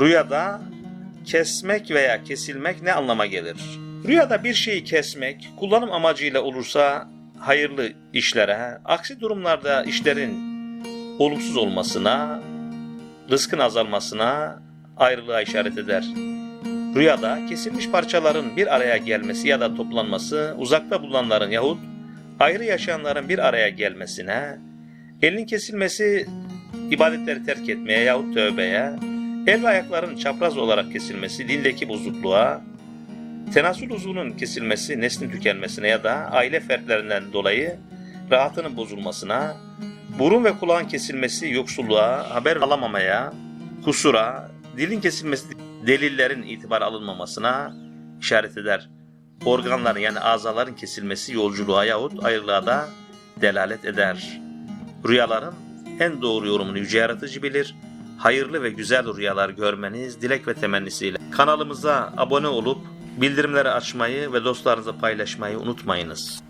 Rüyada kesmek veya kesilmek ne anlama gelir? Rüyada bir şeyi kesmek kullanım amacıyla olursa hayırlı işlere, aksi durumlarda işlerin olumsuz olmasına, rızkın azalmasına, ayrılığa işaret eder. Rüyada kesilmiş parçaların bir araya gelmesi ya da toplanması, uzakta bulunanların yahut ayrı yaşayanların bir araya gelmesine, elin kesilmesi ibadetleri terk etmeye yahut tövbeye, el ve ayakların çapraz olarak kesilmesi dindeki bozukluğa, tenasül uzvunun kesilmesi neslin tükenmesine ya da aile fertlerinden dolayı rahatının bozulmasına, burun ve kulağın kesilmesi yoksulluğa, haber alamamaya, kusura, dilin kesilmesi delillerin itibar alınmamasına işaret eder. Organların yani azaların kesilmesi yolculuğa yahut ayrılığa da delalet eder. Rüyaların en doğru yorumunu yüce yaratıcı bilir. Hayırlı ve güzel rüyalar görmeniz dilek ve temennisiyle. Kanalımıza abone olup bildirimleri açmayı ve dostlarınızla paylaşmayı unutmayınız.